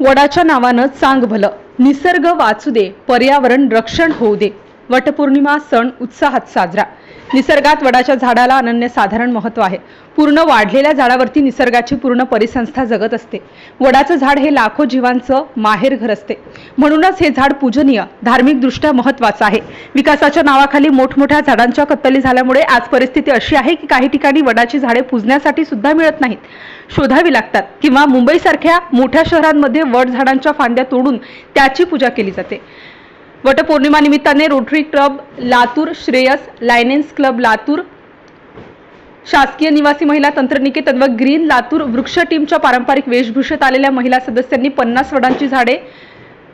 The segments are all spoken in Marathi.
वडाच्या नावानं चांग भलं. निसर्ग वाचू दे पर्यावरण रक्षण होऊ दे. वटपौर्णिमा सण उत्साहात साजरा. निसर्गात वडाच्या झाडाला अनन्यसाधारण महत्त्व आहे. पूर्ण वाढलेल्या झाडावरती निसर्गाची पूर्ण परिसंस्था जगत असते. वडाचं झाड हे लाखो जीवांचं माहेरघर असते. म्हणूनच हे झाड पूजनीय धार्मिकदृष्ट्या महत्त्वाचं आहे. विकासाच्या नावाखाली मोठमोठ्या झाडांच्या कत्तली झाल्यामुळे आज परिस्थिती अशी आहे की काही ठिकाणी वडाची झाडे पूजण्यासाठी सुद्धा मिळत नाहीत. शोधावी लागतात किंवा मुंबईसारख्या मोठ्या शहरांमध्ये वड झाडांच्या फांद्या तोडून त्याची पूजा केली जाते. वटपौर्णिमानिमित्ताने rotary club Latur Shreyas lioness club Latur शासकीय निवासी महिला तंत्रनिकेतन व ग्रीन लातूर वृक्ष टीमच्या पारंपरिक वेशभूषेत आलेल्या महिला सदस्यांनी पन्नास वडांची झाडे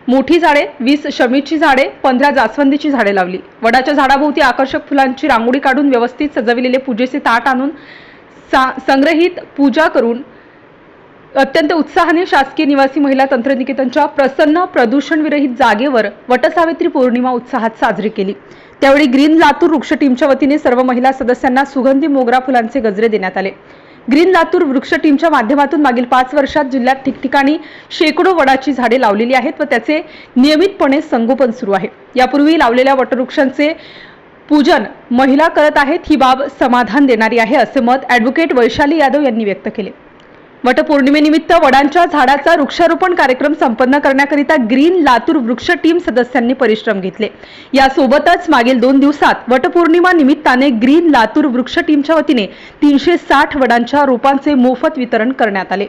मोठी झाडे वीस शमीची झाडे पंधरा जास्वंदीची झाडे लावली. वडाच्या झाडाभोवती आकर्षक फुलांची रांगोळी काढून व्यवस्थित सजविलेले पूजेचे ताट आणून सा संग्रहित पूजा करून अत्यंत उत्साहाने शासकीय निवासी महिला तंत्रनिकेतनच्या प्रसन्न प्रदूषणविरहित जागेवर वटसावित्री पौर्णिमा उत्साहात साजरी केली. त्यावेळी ग्रीन लातूर वृक्ष टीमच्या वतीने सर्व महिला सदस्यांना सुगंधी मोगरा फुलांचे गजरे देण्यात आले. ग्रीन लातूर वृक्ष टीमच्या माध्यमातून मागील पाच वर्षात जिल्ह्यात ठिकठिकाणी शेकडो वडाची झाडे लावलेली आहेत व त्याचे नियमितपणे संगोपन सुरू आहे. यापूर्वी लावलेल्या वटवृक्षांचे पूजन महिला करत आहेत ही बाब समाधान देणारी आहे असे मत ॲडव्होकेट वैशाली यादव यांनी व्यक्त केले. वटपौर्णिमेनिमित्त वडांच्या झाडाचा वृक्षारोपण कार्यक्रम संपन्न करण्याकरिता ग्रीन लातूर वृक्ष टीम सदस्यांनी परिश्रम घेतले. यासोबतच मागील दोन दिवसात वटपौर्णिमा निमित्ताने ग्रीन लातूर वृक्ष टीमच्या वतीने तीनशे साठ वडांच्या रोपांचे मोफत वितरण करण्यात आले.